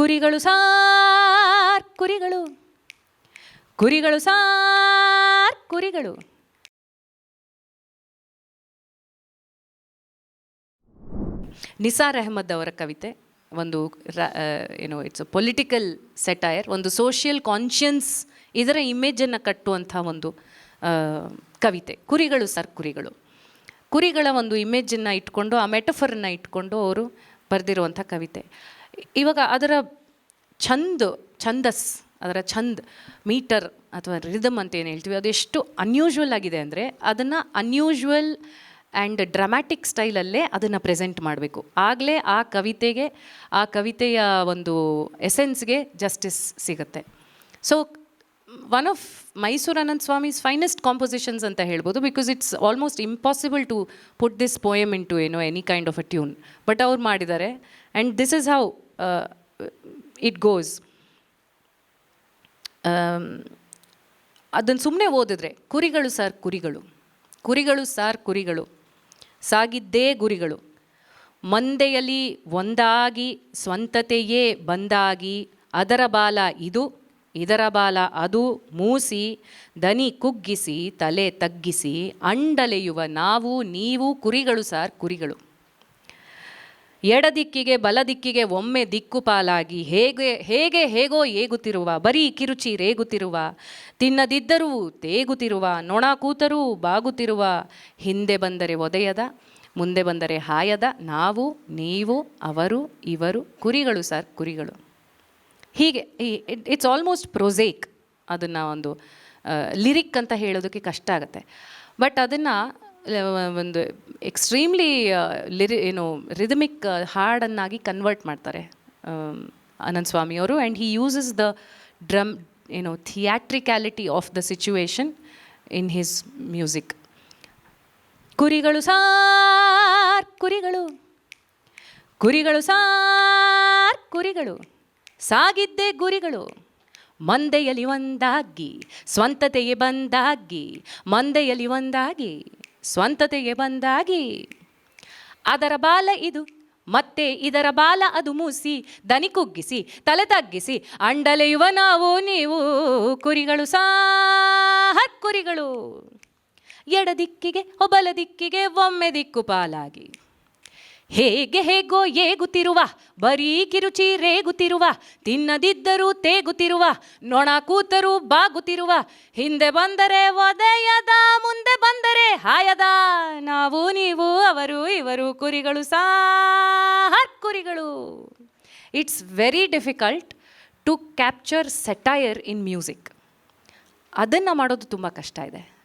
ಕುರಿಗಳು ಸಾರ್ ಕುರಿಗಳು. ಕುರಿಗಳು ಸಾರ್ ಕುರಿಗಳು. ನಿಸಾರ್ ಅಹಮದ್ ಅವರ ಕವಿತೆ, ಒಂದು ಏನು ಇಟ್ಸ್ ಪೊಲಿಟಿಕಲ್ ಸೆಟೈರ್ ಒಂದು ಸೋಷಿಯಲ್ ಕಾನ್ಷಿಯನ್ಸ್ ಇದರ ಇಮೇಜನ್ನು ಕಟ್ಟುವಂಥ ಒಂದು ಕವಿತೆ, ಕುರಿಗಳು ಸರ್ ಕುರಿಗಳು. ಕುರಿಗಳ ಒಂದು ಇಮೇಜನ್ನು ಇಟ್ಕೊಂಡು, ಆ ಮೆಟಫರನ್ನು ಇಟ್ಕೊಂಡು ಅವರು ಬರೆದಿರುವಂಥ ಕವಿತೆ. ಇವಾಗ ಅದರ ಛಂದ್, ಛಂದಸ್, ಅದರ ಛಂದ್, ಮೀಟರ್ ಅಥವಾ ರಿದಮ್ ಅಂತ ಏನು ಹೇಳ್ತೀವಿ, ಅದು ಎಷ್ಟು ಅನ್ಯೂಶ್ವಲ್ ಆಗಿದೆ ಅಂದರೆ ಅದನ್ನು ಅನ್ಯೂಶುವಲ್ ಆ್ಯಂಡ್ ಡ್ರಾಮ್ಯಾಟಿಕ್ ಸ್ಟೈಲಲ್ಲೇ ಅದನ್ನು ಪ್ರೆಸೆಂಟ್ ಮಾಡಬೇಕು. ಆಗಲೇ ಆ ಕವಿತೆಗೆ, ಆ ಕವಿತೆಯ ಒಂದು ಎಸೆನ್ಸ್ಗೆ ಜಸ್ಟಿಸ್ ಸಿಗುತ್ತೆ. So one of Mysuru Ananth Swamy's finest compositions ಅಂತ ಹೇಳ್ಬೋದು because it's almost impossible to put this poem into ಏನೋ any kind of a tune but ಅವ್ರು ಮಾಡಿದ್ದಾರೆ and this is how it goes ಅದನ್ನು ಸುಮ್ಮನೆ ಓದಿದ್ರೆ, ಕುರಿಗಳು ಸಾರ್ ಕುರಿಗಳು ಕುರಿಗಳು ಸಾರ್ ಕುರಿಗಳು, ಸಾಗಿದ್ದೇ ಗುರಿಗಳು. ಮಂದೆಯಲ್ಲಿ ಒಂದಾಗಿ ಸ್ವಂತತೆಯೇ ಬಂದಾಗಿ, ಅದರ ಬಾಲ ಇದು, ಇದರ ಬಾಲ ಅದು, ಮೂಸಿ, ದನಿ ಕುಗ್ಗಿಸಿ, ತಲೆ ತಗ್ಗಿಸಿ, ಅಂಡಲೆಯುವ ನಾವು, ನೀವು ಕುರಿಗಳು ಸಾರ್ ಕುರಿಗಳು. ಎಡದಿಕ್ಕಿಗೆ ಬಲದಿಕ್ಕಿಗೆ ಒಮ್ಮೆ ದಿಕ್ಕುಪಾಲಾಗಿ ಹೇಗೆ ಹೇಗೆ ಹೇಗೋ ಏಗುತ್ತಿರುವ ಬರೀ ಕಿರುಚಿ ರೇಗುತ್ತಿರುವ, ತಿನ್ನದಿದ್ದರೂ ತೇಗುತ್ತಿರುವ, ನೊಣ ಕೂತರೂ ಬಾಗುತ್ತಿರುವ, ಹಿಂದೆ ಬಂದರೆ ಒದೆಯದ, ಮುಂದೆ ಬಂದರೆ ಹಾಯದ, ನಾವು, ನೀವು, ಅವರು, ಇವರು, ಕುರಿಗಳು ಸರ್, ಕುರಿಗಳು. ಹೀಗೆ ಇಟ್ಸ್ ಆಲ್ಮೋಸ್ಟ್ ಪ್ರೊಸೇಕ್ ಅದನ್ನು ಒಂದು ಲಿರಿಕ್ ಅಂತ ಹೇಳೋದಕ್ಕೆ ಕಷ್ಟ ಆಗುತ್ತೆ. ಬಟ್ ಅದನ್ನು ಒಂದು ಎಕ್ಸ್ಟ್ರೀಮ್ಲಿ ಲಿರಿ ಏನು ರಿದಮಿಕ್ ಹಾಡನ್ನಾಗಿ ಕನ್ವರ್ಟ್ ಮಾಡ್ತಾರೆ ಅನಂತ್ ಸ್ವಾಮಿಯವರು and he uses the drum ಏನು theatricality of the situation in his music ಕುರಿಗಳು ಸಾರ್, ಕುರಿಗಳು. ಕುರಿಗಳು ಸಾರ್, ಕುರಿಗಳು. ಸಾಗಿದ್ದೆ ಗುರಿಗಳು. ಮಂದೆಯಲ್ಲಿ ಒಂದಾಗಿ ಸ್ವಂತತೆಗೆ ಬಂದಾಗಿ, ಮಂದೆಯಲ್ಲಿ ಒಂದಾಗಿ. ಸ್ವಂತತೆಗೆ ಬಂದಾಗಿ. ಅದರ ಬಾಲ ಇದು. ಮತ್ತೆ ಇದರ ಬಾಲ ಅದು ಮೂಸಿ, ದನಿ ಕುಗ್ಗಿಸಿ, ತಲೆ ತಗ್ಗಿಸಿ, ಅಂಡಲೆಯುವ ನಾವು ನೀವು, ಕುರಿಗಳು ಸಾಹತ್ ಕುರಿಗಳು ಎಡ ದಿಕ್ಕಿಗೆ ಒಬಲ ದಿಕ್ಕಿಗೆ ಒಮ್ಮೆ ದಿಕ್ಕು ಪಾಲಾಗಿ. ಹೇಗೆ ಹೇಗೋ ಏಗುತ್ತಿರುವ, ಬರೀ ಕಿರುಚಿ ರೇಗುತ್ತಿರುವ, ತಿನ್ನದಿದ್ದರೂ ತೇಗುತ್ತಿರುವ, ನೊಣ ಕೂತರೂ ಬಾಗುತ್ತಿರುವ, ಹಿಂದೆ ಬಂದರೆ ಒದೆಯದ, ಮುಂದೆ ಬಂದರೆ ಹಾಯದ, ನಾವು ನೀವು, ಅವರು, ಇವರು, ಕುರಿಗಳು ಸಾರ್ ಕುರಿಗಳು. It's very difficult to capture satire in music ಅದನ್ನು ಮಾಡೋದು ತುಂಬ ಕಷ್ಟ ಇದೆ.